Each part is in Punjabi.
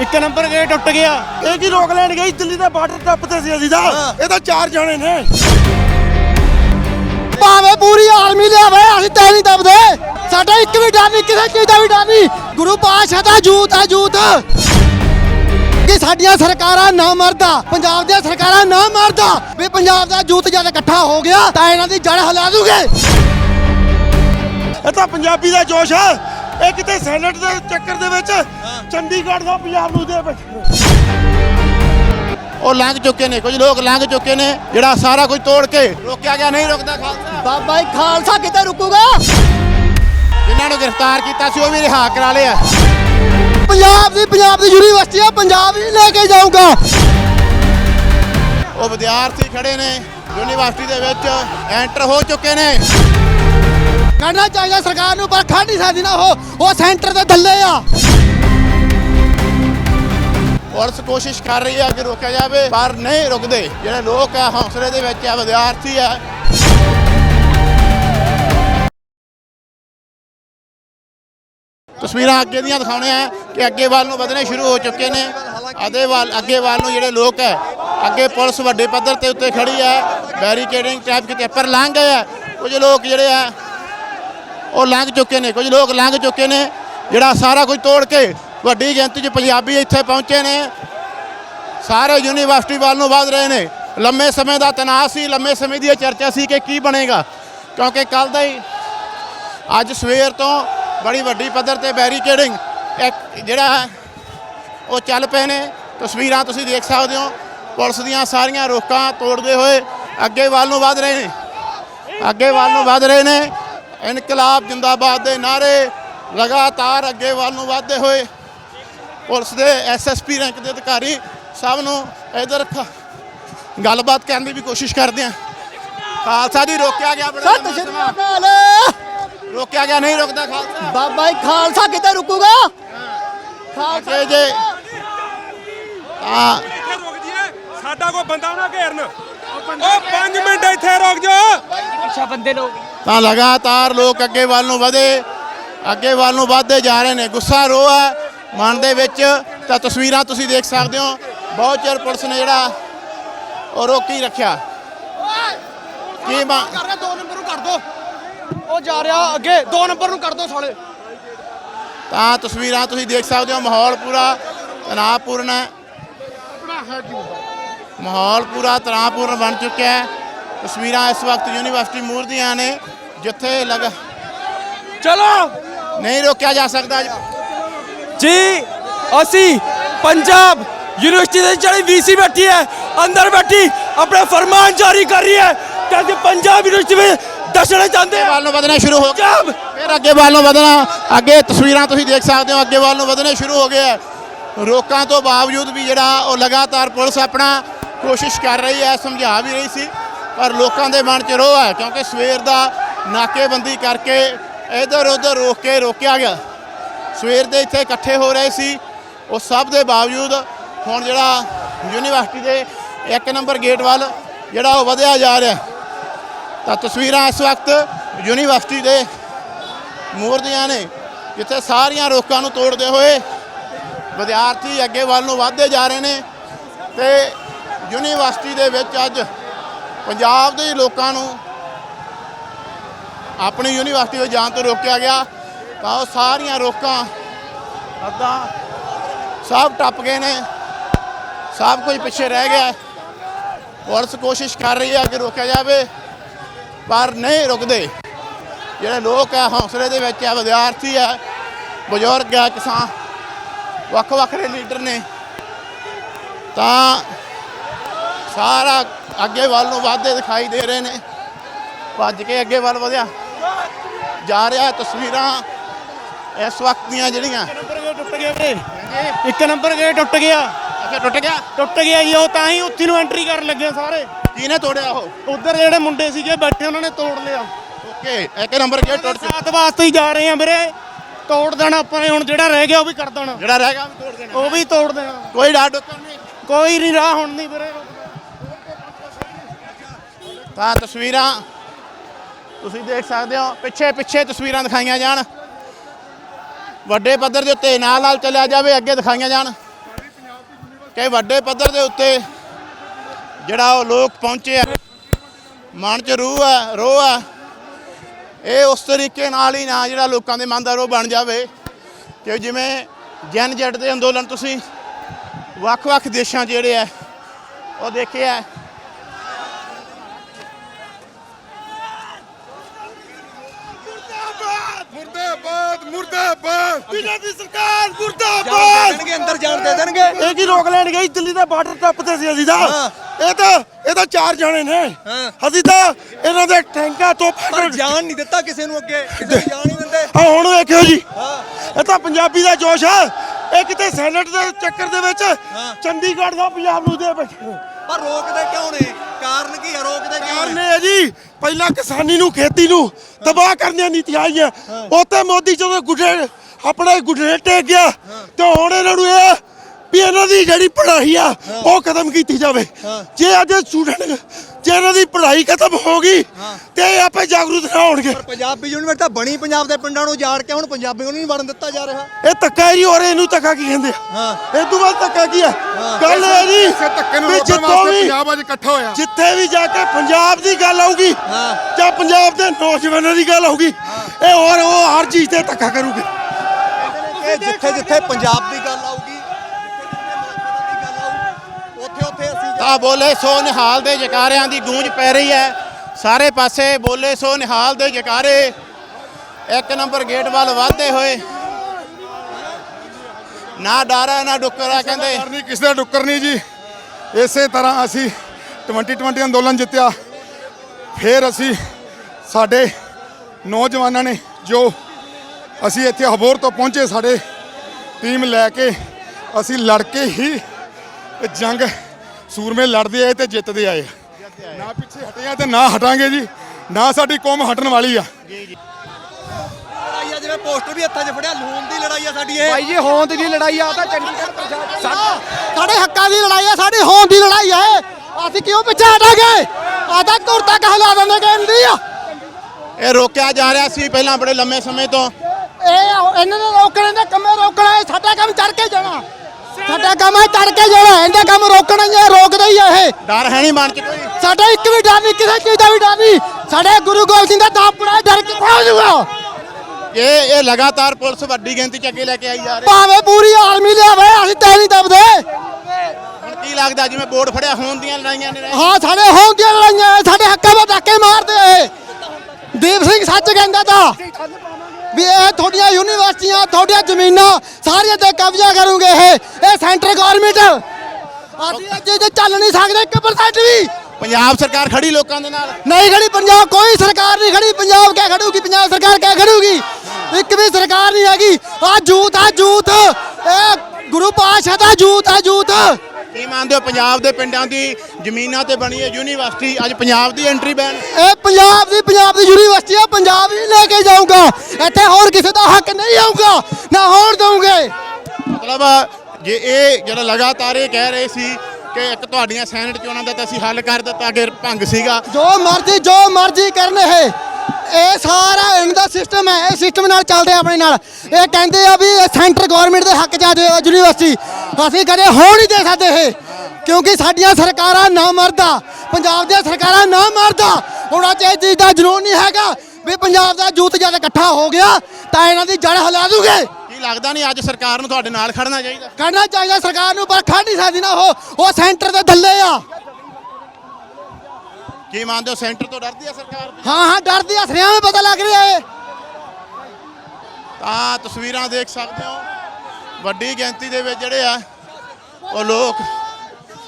ਇੱਕ ਨੰਬਰ ਗੇਟ ਟੁੱਟ ਗਿਆ। ਇਹ ਕੀ ਰੋਕ ਲੈਣ ਗਈ ਦਿੱਲੀ ਦੇ ਬਾਰਡਰ ਟੱਪ ਤੇ ਸੀ ਅਸੀਂ ਤਾਂ। ਇਹ ਤਾਂ ਚਾਰ ਜਾਣੇ ਨੇ। ਭਾਵੇਂ ਪੂਰੀ ਆਰਮੀ ਲਿਆਵੇ ਅਸੀਂ ਤਾਂ ਨਹੀਂ ਦਬਦੇ ਸਾਡਾ ਇੱਕ ਵੀ ਡਰ ਨਹੀਂ ਕਿਸੇ ਚੀਜ਼ ਦਾ ਵੀ ਡਰ ਨਹੀਂ। ਗੁਰੂ ਪਾਤਸ਼ਾਹ ਦਾ ਜੂਤ ਆ ਜੂਤ। ਕਿ ਸਾਡੀਆਂ ਸਰਕਾਰਾਂ ਨਾ ਮਰਦਾ ਪੰਜਾਬ ਦੀਆਂ ਸਰਕਾਰਾਂ ਨਾ ਮਰਦਾ। ਵੀ ਪੰਜਾਬ ਦਾ ਜੂਤ ਜਦ ਇਕੱਠਾ ਹੋ ਗਿਆ ਤਾਂ ਇਹਨਾਂ ਦੀ ਜੜ ਹਿਲਾ ਦੂਗੇ। ਇਹ ਤਾਂ ਪੰਜਾਬੀ ਦਾ ਜੋਸ਼ ਆ। ਇਹ ਕਿਤੇ ਸੈਨੇਟ ਦੇ ਚੱਕਰ ਦੇ ਵਿੱਚ ਚੰਡੀਗੜ੍ਹ ਦਾ ਪੰਜਾਬ ਨੂੰ ਦੇ ਬੈਠੇ ਉਹ ਲੰਘ ਚੁੱਕੇ ਨੇ ਕੁਝ ਲੋਕ ਲੰਘ ਚੁੱਕੇ ਨੇ ਜਿਹੜਾ ਸਾਰਾ ਕੁਝ ਤੋੜ ਕੇ ਰੋਕਿਆ ਗਿਆ ਨਹੀਂ ਰੁਕਦਾ ਖਾਲਸਾ। ਬਾਬਾ ਜੀ ਖਾਲਸਾ ਕਿਤੇ ਰੁਕੂਗਾ? ਜਿਨ੍ਹਾਂ ਨੂੰ ਗ੍ਰਿਫਤਾਰ ਕੀਤਾ ਸੀ ਉਹ ਵੀ ਰਿਹਾ ਕਰਾ ਲਿਆ। ਪੰਜਾਬ ਦੀ ਪੰਜਾਬ ਦੀ ਯੂਨੀਵਰਸਿਟੀ ਆ ਪੰਜਾਬ ਹੀ ਲੈ ਕੇ ਜਾਊਗਾ। ਉਹ ਵਿਦਿਆਰਥੀ ਖੜੇ ਨੇ ਯੂਨੀਵਰਸਿਟੀ ਦੇ ਵਿੱਚ ਐਂਟਰ ਹੋ ਚੁੱਕੇ ਨੇ। ਕਰਨਾ ਚਾਹੀਦਾ ਸਰਕਾਰ ਨੂੰ ਪਰ ਖੜ ਨਹੀਂ ਸਕਦੀ ਨਾ ਉਹ। ਉਹ ਸੈਂਟਰ ਦੇ ਥੱਲੇ ਆ। ਪੁਲਿਸ ਕੋਸ਼ਿਸ਼ ਕਰ ਰਹੀ ਹੈ ਕਿ ਰੋਕਿਆ ਜਾਵੇ, ਪਰ ਨਹੀਂ ਰੁਕਦੇ। ਜਿਹੜੇ ਲੋਕ ਆ, ਹੌਸਲੇ ਦੇ ਵਿੱਚ ਆ, ਵਿਦਿਆਰਥੀ ਆ। ਤਸਵੀਰਾਂ ਅੱਗੇ ਦੀਆਂ ਦਿਖਾਉਣੇ ਆ ਕਿ ਅੱਗੇ ਵੱਲ ਨੂੰ ਵਧਣੇ ਸ਼ੁਰੂ ਹੋ ਚੁੱਕੇ ਨੇ। ਅਦੇ ਵੱਲ, ਅੱਗੇ ਵੱਲ ਨੂੰ ਜਿਹੜੇ ਲੋਕ ਹੈ ਅੱਗੇ ਪੁਲਿਸ ਵੱਡੇ ਪੱਧਰ ਤੇ ਉੱਤੇ ਖੜੀ ਹੈ ਬੈਰੀਕੇਡਿੰਗ ਟ੍ਰੈਫਿਕ ਤੇ ਪਰ ਲੰਘ ਗਏ ਆ। ਕੁਝ ਲੋਕ ਜਿਹੜੇ ਆ, ਉਹ ਲੰਘ ਚੁੱਕੇ ਨੇ, ਕੁਝ ਲੋਕ ਲੰਘ ਚੁੱਕੇ ਨੇ। ਜਿਹੜਾ ਸਾਰਾ ਕੁਝ ਤੋੜ ਕੇ ਵੱਡੀ ਗਿਣਤੀ 'ਚ ਪੰਜਾਬੀ ਇੱਥੇ ਪਹੁੰਚੇ ਨੇ। ਸਾਰੇ ਯੂਨੀਵਰਸਿਟੀ ਵੱਲ ਨੂੰ ਵਧ ਰਹੇ ਨੇ। ਲੰਮੇ ਸਮੇਂ ਦਾ ਤਣਾਅ ਸੀ, ਲੰਮੇ ਸਮੇਂ ਦੀ ਇਹ ਚਰਚਾ ਸੀ ਕਿ ਕੀ ਬਣੇਗਾ। ਕਿਉਂਕਿ ਕੱਲ ਦਾ ਹੀ, ਅੱਜ ਸਵੇਰ ਤੋਂ ਬੜੀ ਵੱਡੀ ਪੱਧਰ ਤੇ ਬੈਰੀਕੇਡਿੰਗ ਇੱਕ ਜਿਹੜਾ ਹੈ, ਉਹ ਚੱਲ ਪਏ ਨੇ। ਤਸਵੀਰਾਂ ਤੁਸੀਂ ਦੇਖ ਸਕਦੇ ਹੋ। ਪੁਲਿਸ ਦੀਆਂ ਸਾਰੀਆਂ ਰੋਕਾਂ ਤੋੜਦੇ ਹੋਏ ਅੱਗੇ ਵੱਲ ਨੂੰ ਵਧ ਰਹੇ ਨੇ। ਅੱਗੇ ਵੱਲ ਨੂੰ ਵਧ ਰਹੇ ਨੇ। ਇਨਕਲਾਬ ਜਿੰਦਾਬਾਦ ਦੇ ਨਾਰੇ ਲਗਾਤਾਰ ਅੱਗੇ ਵੱਲ ਨੂੰ ਵਧਦੇ ਹੋਏ ਪੁਲਿਸ ਦੇ ਐਸਐਸਪੀ ਰੈਂਕ ਦੇ ਅਧਿਕਾਰੀ ਸਭ ਨੂੰ ਇਧਰ ਗੱਲਬਾਤ ਕਰਨ ਦੀ ਵੀ ਕੋਸ਼ਿਸ਼ ਕਰਦੇ ਆ ਖਾਲਸਾ ਜੀ ਰੋਕਿਆ ਗਿਆ ਬੜਾ ਸਤਿ ਸ਼੍ਰੀ। ਅਕਾਲ। ਰੋਕਿਆ ਗਿਆ ਨਹੀਂ ਰੁਕਦਾ ਖਾਲਸਾ। ਬਾਬਾ ਜੀ ਖਾਲਸਾ ਕਿਤੇ ਰੁਕੂਗਾ? ਖਾਲਸਾ ਜੇ। ਤਾਂ ਇੱਥੇ ਰੁਕ ਜੀਏ ਸਾਡਾ ਕੋਈ ਬੰਦਾ ਨਾ ਘੇਰਨ। ਉਹ 5 ਮਿੰਟ ਇੱਥੇ ਰੁਕ ਜਾ ਤਾਂ ਲਗਾਤਾਰ ਲੋਕ ਅੱਗੇ ਵੱਲ ਨੂੰ ਵਧੇ ਅੱਗੇ ਵੱਲ ਨੂੰ ਵਧਦੇ ਜਾ ਰਹੇ ਨੇ। ਗੁੱਸਾ ਰੋਹ ਹੈ। ਮਨ ਦੇ ਵਿੱਚ ਤਾਂ ਤਸਵੀਰਾਂ ਤੁਸੀਂ ਦੇਖ ਸਕਦੇ ਹੋ। ਬਹੁਤ ਚਿਰ ਪੁਲਿਸ ਨੇ ਜਿਹੜਾ ਉਹ ਰੋਕੀ ਰੱਖਿਆ। ਕੀ ਮਾ ਕਰ ਰਿਹਾ 2 ਨੰਬਰ ਨੂੰ ਕਰ ਦੋ। ਉਹ ਜਾ ਰਿਹਾ ਅੱਗੇ 2 ਨੰਬਰ ਨੂੰ ਕਰ ਦੋ ਸਾਲੇ। ਤਾਂ ਤਸਵੀਰਾਂ ਤੁਸੀਂ ਦੇਖ ਸਕਦੇ ਹੋ ਮਾਹੌਲ ਪੂਰਾ ਤਣਾਅਪੂਰਨ ਹੈ। ਮਾਹੌਲ ਪੂਰਾ ਤਣਾਅਪੂਰਨ ਬਣ ਚੁੱਕਿਆ ਹੈ। ਤਸਵੀਰਾਂ ਇਸ ਵਕਤ ਯੂਨੀਵਰਸਿਟੀ ਮੂਰ ਦੀਆਂ ਨੇ ਜਿੱਥੇ ਲਗ ਚਲੋ! ਨਹੀਂ ਰੋਕਿਆ ਜਾ ਸਕਦਾ। ਜੀ ਅਸੀਂ ਪੰਜਾਬ ਯੂਨੀਵਰਸਿਟੀ ਦੇ ਜਿਹੜੀ ਵੀਸੀ ਬੈਠੀ ਹੈ ਅੰਦਰ ਬੈਠੀ ਆਪਣੇ ਫਰਮਾਨ ਜਾਰੀ ਕਰ ਰਹੀ ਹੈ ਕਿ ਅਸੀਂ ਪੰਜਾਬ ਯੂਨੀਵਰਸਿਟੀ ਵਿੱਚ ਦੱਸਣਾ ਚਾਹੁੰਦੇ ਹਾਂ ਵੱਲ ਨੂੰ ਵਧਣਾ ਸ਼ੁਰੂ ਹੋ ਗਿਆ। ਫਿਰ ਅੱਗੇ ਵੱਲ ਨੂੰ ਵਧਣਾ ਅੱਗੇ ਤਸਵੀਰਾਂ ਤੁਸੀਂ ਦੇਖ ਸਕਦੇ ਹੋ ਅੱਗੇ ਵੱਲ ਨੂੰ ਵਧਣੇ ਸ਼ੁਰੂ ਹੋ ਗਏ ਹੈ। ਰੋਕਾਂ ਤੋਂ ਬਾਵਜੂਦ ਵੀ ਜਿਹੜਾ ਉਹ ਲਗਾਤਾਰ ਪੁਲਿਸ ਆਪਣਾ ਕੋਸ਼ਿਸ਼ ਕਰ ਰਹੀ ਹੈ ਸਮਝਾ ਵੀ ਰਹੀ ਸੀ ਪਰ ਲੋਕਾਂ ਦੇ ਮਨ 'ਚ ਰੋਹ ਹੈ ਕਿਉਂਕਿ ਸਵੇਰ ਦਾ ਨਾਕੇਬੰਦੀ ਕਰਕੇ ਇਧਰ ਉਧਰ ਰੋਕ ਕੇ ਰੋਕਿਆ ਗਿਆ। ਸਵੇਰ ਦੇ ਇੱਥੇ ਇਕੱਠੇ ਹੋ ਰਹੇ ਸੀ। ਉਹ ਸਭ ਦੇ ਬਾਵਜੂਦ ਹੁਣ ਜਿਹੜਾ ਯੂਨੀਵਰਸਿਟੀ ਦੇ ਇੱਕ ਨੰਬਰ ਗੇਟ ਵੱਲ ਜਿਹੜਾ ਉਹ ਵਧਿਆ ਜਾ ਰਿਹਾ। ਤਾਂ ਤਸਵੀਰਾਂ ਇਸ ਵਕਤ ਯੂਨੀਵਰਸਿਟੀ ਦੇ ਮੂਰ ਦੀਆਂ ਨੇ, ਜਿੱਥੇ ਸਾਰੀਆਂ ਰੋਕਾਂ ਨੂੰ ਤੋੜਦੇ ਹੋਏ ਵਿਦਿਆਰਥੀ ਅੱਗੇ ਵੱਲ ਨੂੰ ਵਧਦੇ ਜਾ ਰਹੇ ਨੇ। ਤੇ ਯੂਨੀਵਰਸਿਟੀ ਦੇ ਵਿੱਚ ਅੱਜ ਪੰਜਾਬ ਦੇ ਲੋਕਾਂ ਨੂੰ ਆਪਣੀ ਯੂਨੀਵਰਸਿਟੀ ਵਿੱਚ ਜਾਣ ਤੋਂ ਰੋਕਿਆ ਗਿਆ। ਤਾਂ ਉਹ ਸਾਰੀਆਂ ਰੋਕਾਂ। ਅੱਦਾਂ ਸਭ ਟੱਪ ਗਏ ਨੇ। ਸਭ ਕੁਝ ਪਿੱਛੇ ਰਹਿ ਗਿਆ। ਪੁਲਿਸ ਕੋਸ਼ਿਸ਼ ਕਰ ਰਹੀ ਹੈ ਕਿ ਰੋਕਿਆ ਜਾਵੇ, ਪਰ ਨਹੀਂ ਰੁਕਦੇ। ਜਿਹੜੇ ਲੋਕ ਆ, ਹੌਸਲੇ ਦੇ ਵਿੱਚ ਆ, ਵਿਦਿਆਰਥੀ ਆ, ਬਜ਼ੁਰਗ ਆ, ਕਿਸਾਨ ਵੱਖ ਵੱਖਰੇ ਲੀਡਰ ਨੇ। ਤਾਂ ਸਾਰਾ ਅੱਗੇ ਵੱਲ ਨੂੰ ਵਧਦੇ ਦਿਖਾਈ ਦੇ ਰਹੇ ਨੇ। ਭੱਜ ਕੇ ਅੱਗੇ ਵੱਲ ਵਧਿਆ। ਜਾ ਰਿਹਾ ਤਸਵੀਰਾਂ। ਇਸ ਵਕਤ ਦੀਆਂ ਜਿਹੜੀਆਂ ਨੰਬਰ ਗੇਟ ਟੁੱਟ ਗਿਆ ਵੀਰੇ ਇੱਕ ਨੰਬਰ ਗੇਟ ਟੁੱਟ ਗਿਆ। ਅੱਗੇ ਟੁੱਟ ਗਿਆ? ਟੁੱਟ ਗਿਆ ਜੀ ਉਹ ਤਾਂ ਹੀ ਉੱਥੇ ਨੂੰ ਐਂਟਰੀ ਕਰਨ ਲੱਗੇ ਸਾਰੇ। ਕਿਹਨੇ ਤੋੜਿਆ ਉਹ? ਉਧਰ ਜਿਹੜੇ ਮੁੰਡੇ ਸੀਗੇ ਬੈਠੇ ਉਹਨਾਂ ਨੇ ਤੋੜ ਲਿਆ। ਓਕੇ ਇੱਕ ਨੰਬਰ ਗੇਟ ਟੁੱਟ ਚੁੱਕਾ ਸਾਥ ਵਾਸਤੇ ਹੀ ਜਾ ਰਹੇ ਆ ਵੀਰੇ। ਤੋੜ ਦੇਣਾ ਆਪਾਂ ਨੇ ਹੁਣ ਜਿਹੜਾ ਰਹਿ ਗਿਆ ਉਹ ਵੀ ਕਰ ਦੇਣਾ। ਜਿਹੜਾ ਰਹਿ ਗਿਆ ਉਹ ਵੀ ਤੋੜ ਦੇਣਾ। ਉਹ ਵੀ ਤੋੜ ਦੇਣਾ। ਕੋਈ ਡੁੱਕਰ ਨਹੀਂ। ਕੋਈ ਨਹੀਂ ਰਾਹ ਹੁਣ ਨਹੀਂ ਵੀਰੇ। ਤਾਂ ਤਸਵੀਰਾਂ ਤੁਸੀਂ ਦੇਖ ਸਕਦੇ ਹੋ। ਪਿੱਛੇ ਪਿੱਛੇ ਤਸਵੀਰਾਂ ਦਿਖਾਈਆਂ ਜਾਣ। ਵੱਡੇ ਪੱਧਰ ਦੇ ਉੱਤੇ ਨਾਲ ਨਾਲ ਚੱਲਿਆ ਜਾਵੇ, ਅੱਗੇ ਦਿਖਾਈਆਂ ਜਾਣ। ਕਿ ਵੱਡੇ ਪੱਧਰ ਦੇ ਉੱਤੇ ਜਿਹੜਾ ਉਹ ਲੋਕ ਪਹੁੰਚੇ ਆ, ਮਨ ਚ ਰੂਹ ਆ, ਰੋਹ ਆ, ਇਹ ਉਸ ਤਰੀਕੇ ਨਾਲ ਹੀ ਨਾ ਜਿਹੜਾ ਲੋਕਾਂ ਦੇ ਮਨ ਦਾ ਰੋਹ ਬਣ ਜਾਵੇ। ਕਿ ਜਿਵੇਂ ਜਨ ਜੱਟ ਦੇ ਅੰਦੋਲਨ ਤੁਸੀਂ ਵੱਖ-ਵੱਖ ਦੇਸ਼ਾਂ 'ਚ ਜਿਹੜੇ ਆ, ਉਹ ਦੇਖੇ ਮੁਰਦਾਬਾਦ। ਬੀਜੇਪੀ ਸਰਕਾਰ ਮੁਰਦਾਬਾਦ। ਦੇਣਗੇ ਅੰਦਰ ਜਾਣ ਦੇ ਦੇਣਗੇ। ਇਹ ਕੀ ਰੋਕ ਲੈਣ ਗਈ ਦਿੱਲੀ ਦਾ ਬਾਰਡਰ ਟੱਪਦੇ ਸੀ ਅਸੀਂ ਤਾਂ। ਇਹ ਤਾਂ ਇਹ ਤਾਂ ਚਾਰ ਜਾਣੇ ਨੇ। ਅਸੀਂ ਤਾਂ ਇਹਨਾਂ ਦੇ ਟੈਂਕਾਂ ਤੋਂ ਪਰ ਜਾਣ ਨਹੀਂ ਦਿੱਤਾ ਕਿਸੇ ਨੂੰ ਅੱਗੇ। ਕਿਸੇ ਨੂੰ ਜਾਣ ਨਹੀਂ ਦਿੰਦੇ। ਆ ਹੁਣ ਵੇਖਿਓ ਜੀ। ਇਹ ਤਾਂ ਪੰਜਾਬੀ ਦਾ ਜੋਸ਼ ਆ। ਇਹ ਕਿਤੇ ਸੈਨੇਟ ਦੇ ਚੱਕਰ ਦੇ ਵਿੱਚ ਚੰਡੀਗੜ੍ਹ ਦਾ ਪੰਜਾਬ ਨੂੰ ਦੇ ਬੈਠੇ। ਪਰ ਰੋਕਦੇ ਕਿਉਂ ਨੇ? ਕਾਰਨ ਕੀ ਹੈ ਰੋਕਦੇ ਕਿਉਂ ਕਾਰਨ ਨੇ? ਇਹ ਹੈ ਜੀ ਪਹਿਲਾਂ ਕਿਸਾਨੀ ਨੂੰ ਖੇਤੀ ਨੂੰ ਤਬਾਹ ਕਰਨ ਦੀਆਂ ਨੀਤੀਆਂ ਆਈਆਂ। ਉੱਥੇ ਮੋਦੀ ਜਦੋਂ ਗੁੱਡੇ ਆਪਣੇ ਗੁੱਡੇ ਟੇਕ ਗਿਆ ਤੇ ਹੁਣ ਇਹਨਾਂ ਨੂੰ ਇਹ ਵੀ ਇਹਨਾਂ ਦੀ ਜਿਹੜੀ ਪੜ੍ਹਾਈ ਆ ਉਹ ਖਤਮ ਕੀਤੀ ਜਾਵੇ। ਜੇ ਅੱਜ ਸਟੂਡੈਂਟ ਜੇ ਇਹਨਾਂ ਦੀ ਪੜ੍ਹਾਈ ਖਤਮ ਹੋ ਗਈ ਤੇ ਇਹ ਆਪੇ ਜਾਗਰੂਕ ਨਾ ਹੋਣਗੇ। ਪੰਜਾਬੀ ਯੂਨੀਵਰਸਿਟੀ ਤਾਂ ਬਣੀ ਪੰਜਾਬ ਦੇ ਪਿੰਡਾਂ ਨੂੰ ਉਜਾੜ ਕੇ ਹੁਣ ਪੰਜਾਬੀ ਨੂੰ ਨਹੀਂ ਵੜਨ ਦਿੱਤਾ ਜਾ ਰਿਹਾ। ਇਹ ਧੱਕਾ ਹੀ ਹੋ ਰਿਹਾ ਇਹਨੂੰ ਧੱਕਾ ਕੀ ਕਹਿੰਦੇ ਆ? ਹਾਂ। ਇਹ ਤੋਂ ਬਾਅਦ ਧੱਕਾ ਕੀ ਹੈ। ਗੱਲ ਇਹ ਜੀ ਇਸੇ ਧੱਕੇ ਨੂੰ ਵੀ ਰੋਕਣ ਜਿੱਥੋਂ ਵਾਸਤੇ ਵੀ ਪੰਜਾਬ ਅੱਜ ਇਕੱਠਾ ਹੋਇਆ। ਜਿੱਥੇ ਵੀ ਜਾ ਕੇ ਪੰਜਾਬ ਦੀ ਗੱਲ ਆਊਗੀ ਹਾਂ। ਜਾਂ ਪੰਜਾਬ ਦੇ ਨੌਜਵਾਨਾਂ ਦੀ ਗੱਲ ਆਊਗੀ ਇਹ ਹੋਰ ਉਹ ਹਰ ਚੀਜ਼ ਤੇ ਧੱਕਾ ਕਰੂਗੇ। ਇਹ ਜਿੱਥੇ ਜਿੱਥੇ ਪੰਜਾਬ ਦੀ ਗੱਲ ਤਾਂ ਬੋਲੇ ਸੋ ਨਿਹਾਲ ਦੇ ਜਕਾਰਿਆਂ ਦੀ ਗੂੰਜ ਪੈ ਰਹੀ ਹੈ। ਸਾਰੇ ਪਾਸੇ ਬੋਲੇ ਸੋ ਨਿਹਾਲ ਦੇ ਜਕਾਰੇ। ਇੱਕ ਨੰਬਰ ਗੇਟ ਵੱਲ ਵਧਦੇ ਹੋਏ। ਨਾ ਡਰ ਨਾ ਡੁੱਕਰਾ ਕਹਿੰਦੇ। ਨਹੀਂ ਕਿਸੇ ਦਾ ਡੁੱਕਰ ਨਹੀਂ ਜੀ। ਇਸੇ ਤਰ੍ਹਾਂ ਅਸੀਂ 2020 ਅੰਦੋਲਨ ਜਿੱਤਿਆ। ਫਿਰ ਅਸੀਂ ਸਾਡੇ ਨੌਜਵਾਨਾਂ ਨੇ ਜੋ ਅਸੀਂ ਇੱਥੇ ਹਬੋਰ ਤੋਂ ਪਹੁੰਚੇ ਸਾਡੇ ਟੀਮ ਲੈ ਕੇ ਅਸੀਂ ਲੜ ਕੇ ਹੀ ਜੰਗ ਸੂਰਮੇ ਲੜਦੇ ਆਏ ਤੇ ਜਿੱਤਦੇ ਆਏ। ਨਾ ਪਿੱਛੇ ਹਟੇ ਆ ਤੇ ਨਾ ਹਟਾਂਗੇ ਜੀ। ਨਾ ਸਾਡੀ ਕੌਮ ਹਟਣ ਵਾਲੀ ਆ। ਲੜਾਈ ਆ ਜਿਵੇਂ ਪੋਸਟਰ ਵੀ ਹੱਥਾਂ 'ਚ ਫੜਿਆ ਲੂਣ ਦੀ ਲੜਾਈ ਆ ਸਾਡੀ ਇਹ। ਭਾਈ ਜੀ ਹੋਂਦ ਦੀ ਲੜਾਈ ਆ ਤਾਂ ਚੰਡੀਗੜ੍ਹ ਪ੍ਰਸ਼ਾਸਨ ਸਾਡੇ ਹੱਕਾਂ ਦੀ ਲੜਾਈ ਆ ਸਾਡੀ ਹੋਂਦ ਦੀ ਲੜਾਈ ਆ ਇਹ। ਅਸੀਂ ਕਿਉਂ ਪਿੱਛੇ ਹਟਾਂਗੇ? ਆ ਤਾਂ ਧੁਰ ਤੱਕ ਹਿਲਾ ਦਿੰਦੇ ਕਹਿੰਦੀ ਆ। ਇਹ ਰੋਕਿਆ ਜਾ ਰਿਹਾ ਸੀ ਪਹਿਲਾਂ ਬੜੇ ਲੰਮੇ ਸਮੇਂ ਤੋਂ। ਇਹ ਇਹਨਾਂ ਨੇ ਰੋਕਣੇ ਦੇ ਕੰਮੇ ਰੋਕਣਾ ਇਹ ਸਾਡਾ ਕੰਮ ਚੜ ਕੇ ਜਾਣਾ। ਸਾਡਾ ਕੰਮ ਹੈ ਚੜ ਕੇ ਜਾਣਾ ਇਹਦਾ ਕੰਮ ਰੋਕਣਾ ਹੀ ਹੈ ਰੋਕਦਾ ਹੀ ਹੈ ਇਹ। ਡਰ ਹੈ ਨਹੀਂ ਮਨ 'ਚ ਕੋਈ? ਸਾਡਾ ਇੱਕ ਵੀ ਡਰ ਨਹੀਂ ਕਿਸੇ ਚੀਜ਼ ਦਾ ਵੀ ਡਰ ਨਹੀਂ। ਸਾਡੇ ਗੁਰੂ ਗੋਬਿੰਦ ਸਿੰਘ ਦਾ ਦਾਪੜਾ ਡਰ ਕੇ ਖਾ ਜਾਊਗਾ ਇਹ ਇਹ ਲਗਾਤਾਰ ਪੁਲਿਸ ਵੱਡੀ ਗਿਣਤੀ 'ਚ ਅੱਗੇ ਲੈ ਕੇ ਆਈ ਜਾ ਰਹੀ। ਭਾਵੇਂ ਪੂਰੀ ਆਰਮੀ ਲਿਆਵੇ ਅਸੀਂ ਤੈ ਨਹੀਂ ਦਬਦੇ। ਹੁਣ ਕੀ ਲੱਗਦਾ ਜਿਵੇਂ ਬੋਰਡ ਫੜਿਆ ਹੋਣ ਦੀਆਂ ਲੜਾਈਆਂ ਨੇ? ਹਾਂ ਸਾਡੇ ਹੋਂਦੀਆਂ ਲੜਾਈਆਂ ਇਹ ਸਾਡੇ ਹੱਕਾਂ 'ਤੇ ਡਾਕੇ ਮਾਰਦੇ ਇਹ। ਦੀਪ ਸਿੰਘ ਸੱਚ ਕਹਿੰਦਾ ਤਾਂ। ਵੀ ਇਹ ਤੁਹਾਡੀਆਂ ਯੂਨੀਵਰਸਿਟੀਆਂ ਤੁਹਾਡੀਆਂ ਜ਼ਮੀਨਾਂ ਸਾਰੀਆਂ ਤੇ ਕਬਜ਼ਾ ਕਰੂਗੇ ਇਹ ਇਹ ਸੈਂਟਰ ਗਵਰਨਮੈਂਟ ਅਸੀਂ ਚੀਜ਼ ਤੇ ਚੱਲ ਨਹੀਂ ਸਕਦੇ 1% ਵੀ। ਪੰਜਾਬ ਸਰਕਾਰ ਖੜੀ ਲੋਕਾਂ ਦੇ ਨਾਲ। ਨਹੀਂ ਖੜੀ ਪੰਜਾਬ ਕੋਈ ਸਰਕਾਰ ਨਹੀਂ ਖੜੀ ਪੰਜਾਬ ਕਿਆ ਖੜੂਗੀ ਪੰਜਾਬ ਸਰਕਾਰ ਕਿਆ ਖੜੂਗੀ? ਇੱਕ ਵੀ ਸਰਕਾਰ ਨਹੀਂ ਹੈਗੀ। ਆ ਜੂਤ ਆ ਜੂਤ। ਇਹ ਗੁਰੂ ਪਾਤਸ਼ਾਹ ਦਾ ਜੂਤ ਆ ਜੂਤ। ਕੀ ਮੰਨਦੇ ਹੋ? ਪੰਜਾਬ ਦੇ ਪਿੰਡਾਂ ਦੀ ਜ਼ਮੀਨਾਂ ਤੇ ਬਣੀ ਹੈ ਯੂਨੀਵਰਸਿਟੀ। ਅੱਜ ਪੰਜਾਬ ਦੀ ਐਂਟਰੀ ਬੈਨ। ਇਹ ਪੰਜਾਬ ਦੀ ਪੰਜਾਬ ਦੀ ਯੂਨੀਵਰਸਿਟੀ ਆ ਪੰਜਾਬ ਹੀ ਲੈ ਕੇ ਜਾਊਗਾ। ਇੱਥੇ ਹੋਰ ਕਿਸੇ ਦਾ ਹੱਕ ਨਹੀਂ ਆਊਗਾ। ਨਾ ਹੋਰ ਦਊਗੇ। ਮਤਲਬ ਜੇ ਇਹ ਜਿਹੜਾ ਲਗਾਤਾਰ ਇਹ ਕਹਿ ਰਹੇ ਸੀ ਕਿ ਇੱਕ ਤੁਹਾਡੀਆਂ ਸੈਨੇਟ ਚੋਣਾਂ ਦਾ ਤਾਂ ਅਸੀਂ ਹੱਲ ਕਰ ਦਿੱਤਾ ਅਗੇ ਭੰਗ ਸੀਗਾ। ਜੋ ਮਰਜ਼ੀ ਜੋ ਮਰਜ਼ੀ ਕਰਨ ਇਹ। ਇਹ ਸਾਰਾ ਇਹਨਾਂ ਦਾ ਸਿਸਟਮ ਹੈ। ਇਹ ਸਿਸਟਮ ਨਾਲ ਚੱਲਦੇ ਆ ਆਪਣੇ ਨਾਲ। ਇਹ ਕਹਿੰਦੇ ਆ ਵੀ ਸੈਂਟਰ ਗਵਰਨਮੈਂਟ ਦੇ ਹੱਕ ਚ ਆ ਜਾਏ ਯੂਨੀਵਰਸਿਟੀ। ਅਸੀਂ ਕਦੇ ਹੋਣ ਨਹੀਂ ਦੇ ਸਕਦੇ ਇਹ। ਕਿਉਂਕਿ ਸਾਡੀਆਂ ਸਰਕਾਰਾਂ ਨਾ ਮਰਦਾ ਪੰਜਾਬ ਦੀਆਂ ਸਰਕਾਰਾਂ ਨਾ ਮਰਦਾ। ਉਹਨਾਂ ਚ ਇਹ ਚੀਜ਼ ਦਾ ਜਨੂਨ ਨਹੀਂ ਹੈਗਾ ਵੀ ਪੰਜਾਬ ਦਾ ਜੂਤ ਜਦ ਇਕੱਠਾ ਹੋ ਗਿਆ ਤਾਂ ਇਹਨਾਂ ਦੀ ਜੜ ਹਿਲਾ ਦੂਗੇ। ਕੀ ਲੱਗਦਾ ਨਹੀਂ ਅੱਜ ਸਰਕਾਰ ਨੂੰ ਤੁਹਾਡੇ ਨਾਲ ਖੜਨਾ ਚਾਹੀਦਾ? ਕਰਨਾ ਚਾਹੀਦਾ ਸਰਕਾਰ ਨੂੰ ਪਰ ਖੜ ਨਹੀਂ ਸਕਦੀ ਨਾ ਉਹ। ਉਹ ਸੈਂਟਰ ਦੇ ਥੱਲੇ ਆ। ਕੀ ਮੰਨਦੇ ਹੋ ਸੈਂਟਰ ਤੋਂ ਡਰਦੀ ਹੈ ਸਰਕਾਰ? ਹਾਂ ਹਾਂ ਡਰਦੀ ਹਸਰਿਆਂ ਨੂੰ ਪਤਾ ਲੱਗ ਰਿਹਾ ਏ। ਤਾਂ ਤਸਵੀਰਾਂ ਦੇਖ ਸਕਦੇ ਹੋ। ਵੱਡੀ ਗਿਣਤੀ ਦੇ ਵਿੱਚ ਜਿਹੜੇ ਆ, ਉਹ ਲੋਕ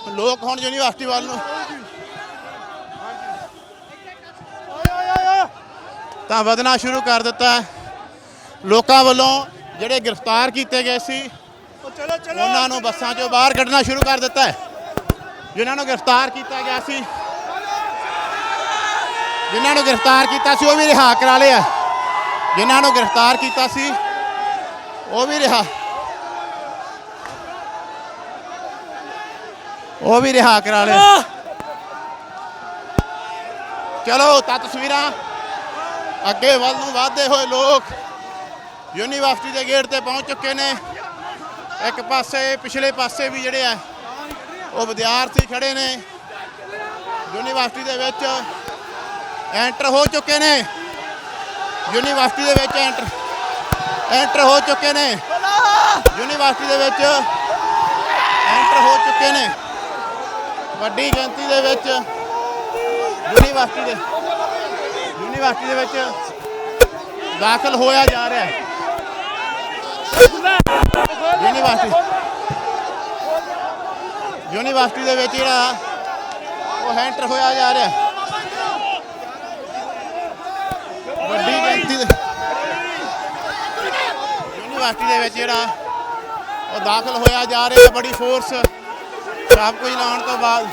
ਲੋਕ ਹੁਣ ਯੂਨੀਵਰਸਿਟੀ ਵੱਲ ਨੂੰ। ਤਾਂ ਵਧਣਾ ਸ਼ੁਰੂ ਕਰ ਦਿੱਤਾ ਲੋਕਾਂ ਵੱਲੋਂ ਜਿਹੜੇ ਗ੍ਰਿਫਤਾਰ ਕੀਤੇ ਗਏ ਸੀ, ਉਹਨਾਂ ਨੂੰ ਬੱਸਾਂ 'ਚੋਂ ਬਾਹਰ ਕੱਢਣਾ ਸ਼ੁਰੂ ਕਰ ਦਿੱਤਾ ਹੈ। ਜਿਨ੍ਹਾਂ ਨੂੰ ਗ੍ਰਿਫਤਾਰ ਕੀਤਾ ਗਿਆ ਸੀ, ਜਿਨ੍ਹਾਂ ਨੂੰ ਗ੍ਰਿਫਤਾਰ ਕੀਤਾ ਸੀ, ਉਹ ਵੀ ਰਿਹਾ ਕਰਾ ਲਿਆ ਜਿਨ੍ਹਾਂ ਨੂੰ ਗ੍ਰਿਫਤਾਰ ਕੀਤਾ ਸੀ, ਉਹ ਵੀ ਰਿਹਾ ਉਹ ਵੀ ਰਿਹਾ ਕਰਾ ਲਿਆ। ਚਲੋ ਤਾਂ ਤਸਵੀਰਾਂ ਅੱਗੇ ਵੱਲ ਨੂੰ ਵਧਦੇ ਹੋਏ ਲੋਕ ਯੂਨੀਵਰਸਿਟੀ ਦੇ ਗੇਟ ਤੇ ਪਹੁੰਚ ਚੁੱਕੇ ਨੇ। ਇੱਕ ਪਾਸੇ ਪਿਛਲੇ ਪਾਸੇ ਵੀ ਜਿਹੜੇ ਆ ਉਹ ਵਿਦਿਆਰਥੀ ਖੜੇ ਨੇ। ਯੂਨੀਵਰਸਿਟੀ ਦੇ ਵਿੱਚ ਐਂਟਰ ਹੋ ਚੁੱਕੇ ਨੇ। ਯੂਨੀਵਰਸਿਟੀ ਦੇ ਵਿੱਚ ਐਂਟਰ ਐਂਟਰ ਹੋ ਚੁੱਕੇ ਨੇ। ਯੂਨੀਵਰਸਿਟੀ ਦੇ ਵਿੱਚ ਐਂਟਰ ਹੋ ਚੁੱਕੇ ਨੇ। ਵੱਡੀ ਗਿਣਤੀ ਦੇ ਵਿੱਚ ਯੂਨੀਵਰਸਿਟੀ ਦੇ ਯੂਨੀਵਰਸਿਟੀ ਦੇ ਵਿੱਚ ਦਾਖਲ ਹੋਇਆ ਜਾ ਰਿਹਾ ਹੈ। ਯੂਨੀਵਰਸਿਟੀ ਯੂਨੀਵਰਸਿਟੀ ਦੇ ਵਿੱਚ ਜਿਹੜਾ ਉਹ ਐਂਟਰ ਹੋਇਆ ਜਾ ਰਿਹਾ ਹੈ। ਵੱਡੀ ਗਿਣਤੀ ਦੇ ਯੂਨੀਵਰਸਿਟੀ ਦੇ ਵਿੱਚ ਜਿਹੜਾ ਉਹ ਦਾਖਲ ਹੋਇਆ ਜਾ ਰਿਹਾ ਬੜੀ ਫੋਰਸ ਸਭ ਕੁਝ ਲਾਉਣ ਤੋਂ ਬਾਅਦ।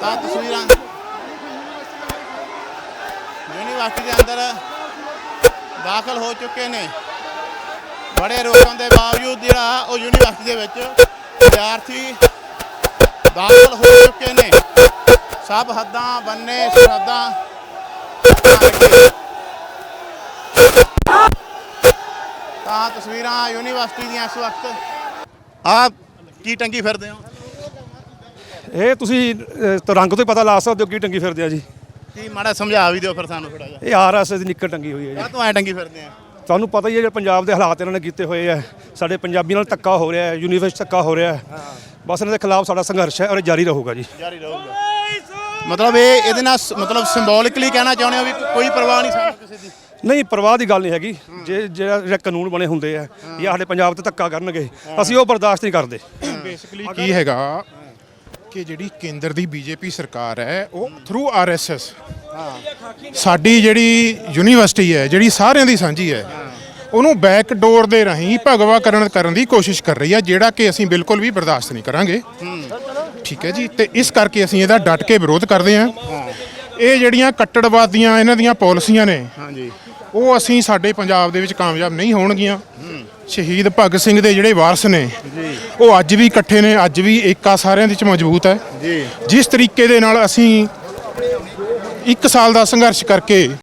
ਤਾਂ ਤਸਵੀਰਾਂ। ਯੂਨੀਵਰਸਿਟੀ ਦੇ ਅੰਦਰ ਦਾਖਲ ਹੋ ਚੁੱਕੇ ਨੇ। ਬੜੇ ਰੋਕਣ ਦੇ ਬਾਵਜੂਦ ਜਿਹੜਾ ਉਹ ਯੂਨੀਵਰਸਿਟੀ ਦੇ ਵਿੱਚ ਵਿਦਿਆਰਥੀ ਦਾਖਲ ਹੋ ਚੁੱਕੇ ਨੇ। ਸਭ ਹੱਦਾਂ, ਬੰਨੇ ਸਰਹੱਦਾਂ ਤਾਂ ਤਸਵੀਰਾਂ ਯੂਨੀਵਰਸਿਟੀ ਦੀਆਂ ਇਸ ਵਕਤ। ਆ ਕੀ ਟੰਗੀ ਫਿਰਦੇ ਹੋ? ਇਹ ਤੁਸੀਂ ਅਹ, ਤਾਂ ਰੰਗ ਤੋਂ ਹੀ ਪਤਾ ਲਾ ਸਕਦੇ ਹੋ ਕੀ ਟੰਗੀ ਫਿਰਦੇ ਆ ਜੀ। ਕੀ ਮਾੜਾ ਸਮਝਾ ਵੀ ਦਿਓ ਫਿਰ ਸਾਨੂੰ ਥੋੜਾ ਜਿਹਾ। ਇਹ ਆਰਐਸਐਸ ਦੀ ਨਿੱਕਰ ਟੰਗੀ ਹੋਈ ਹੈ ਜੀ। ਕਾਹ ਤੋਂ ਐ ਟੰਗੀ ਫਿਰਦੇ ਆ? ਤੁਹਾਨੂੰ ਪਤਾ ਹੀ ਹੈ ਜਿਹੜੇ ਪੰਜਾਬ ਦੇ ਹਾਲਾਤ ਇਹਨਾਂ ਨੇ ਕੀਤੇ ਹੋਏ ਆ ਸਾਡੇ ਪੰਜਾਬੀ ਨਾਲ ਧੱਕਾ ਹੋ ਰਿਹਾ ਹੈ ਯੂਨੀਵਰਸਿਟੀ ਧੱਕਾ ਹੋ ਰਿਹਾ ਹੈ। ਬਸ ਇਹਨਾਂ ਦੇ ਖਿਲਾਫ ਸਾਡਾ ਸੰਘਰਸ਼ ਹੈ ਔਰ ਇਹ ਜਾਰੀ ਰਹੂਗਾ ਜੀ। ਜਾਰੀ ਰਹੂਗਾ। ਮਤਲਬ ਇਹ ਇਹਦੇ ਨਾਲ ਸ- ਮਤਲਬ ਸਿੰਬੋਲਿਕਲੀ ਕਹਿਣਾ ਚਾਹੁੰਦੇ ਹੋ ਵੀ ਕੋਈ ਪਰਵਾਹ ਨਹੀਂ ਸਾਨੂੰ ਕਿਸੇ ਦੀ? ਨਹੀਂ, ਪਰਵਾਹ ਦੀ ਗੱਲ ਨਹੀਂ ਹੈਗੀ। ਜੇ ਜਿਹੜਾ ਜਿਹੜੇ ਕਾਨੂੰਨ ਬਣੇ ਹੁੰਦੇ ਆ, ਜਾਂ ਸਾਡੇ ਪੰਜਾਬ ਤੇ ਧੱਕਾ ਕਰਨਗੇ, ਅਸੀਂ ਉਹ ਬਰਦਾਸ਼ਤ ਨਹੀਂ ਕਰਦੇ। ਬੇਸਿਕਲੀ ਕੀ ਹੈਗਾ ਕਿ ਜਿਹੜੀ ਕੇਂਦਰ ਦੀ ਬੀਜੇਪੀ ਸਰਕਾਰ ਹੈ, ਉਹ ਥਰੂ ਆਰਐਸਐਸ ਸਾਡੀ ਜਿਹੜੀ ਯੂਨੀਵਰਸਿਟੀ ਹੈ, ਜਿਹੜੀ ਸਾਰਿਆਂ ਦੀ ਸਾਂਝੀ ਹੈ, ਉਹਨੂੰ ਬੈਕ ਡੋਰ ਦੇ ਰਾਹੀਂ ਭਗਵਾ ਕਰਨ ਕਰਨ ਦੀ ਕੋਸ਼ਿਸ਼ ਕਰ ਰਹੀ ਹੈ, ਜਿਹੜਾ ਕਿ ਅਸੀਂ ਬਿਲਕੁਲ ਵੀ ਬਰਦਾਸ਼ਤ ਨਹੀਂ ਕਰਾਂਗੇ। ਠੀਕ ਹੈ ਜੀ? ਤੇ ਇਸ ਕਰਕੇ ਅਸੀਂ ਇਹਦਾ ਡਟ ਕੇ ਵਿਰੋਧ ਕਰਦੇ ਹਾਂ। ਇਹ ਜਿਹੜੀਆਂ ਕੱਟੜਵਾਦੀਆਂ ਇਹਨਾਂ ਦੀਆਂ ਪਾਲਿਸੀਆਂ ਨੇ ਹਾਂਜੀ। ਉਹ ਅਸੀਂ ਸਾਡੇ ਪੰਜਾਬ ਦੇ ਵਿੱਚ ਕਾਮਯਾਬ ਨਹੀਂ ਹੋਣਗੀਆਂ। ਸ਼ਹੀਦ ਭਗਤ ਸਿੰਘ ਦੇ ਜਿਹੜੇ ਵਾਰਸ ਨੇ ਉਹ ਅੱਜ ਵੀ ਇਕੱਠੇ ਨੇ ਅੱਜ ਵੀ ਏਕਾ ਸਾਰਿਆਂ ਦੇ ਵਿੱਚ ਮਜ਼ਬੂਤ ਹੈ। ਜਿਸ ਤਰੀਕੇ ਦੇ ਨਾਲ ਅਸੀਂ ਇੱਕ ਸਾਲ ਦਾ ਸੰਘਰਸ਼ ਕਰਕੇ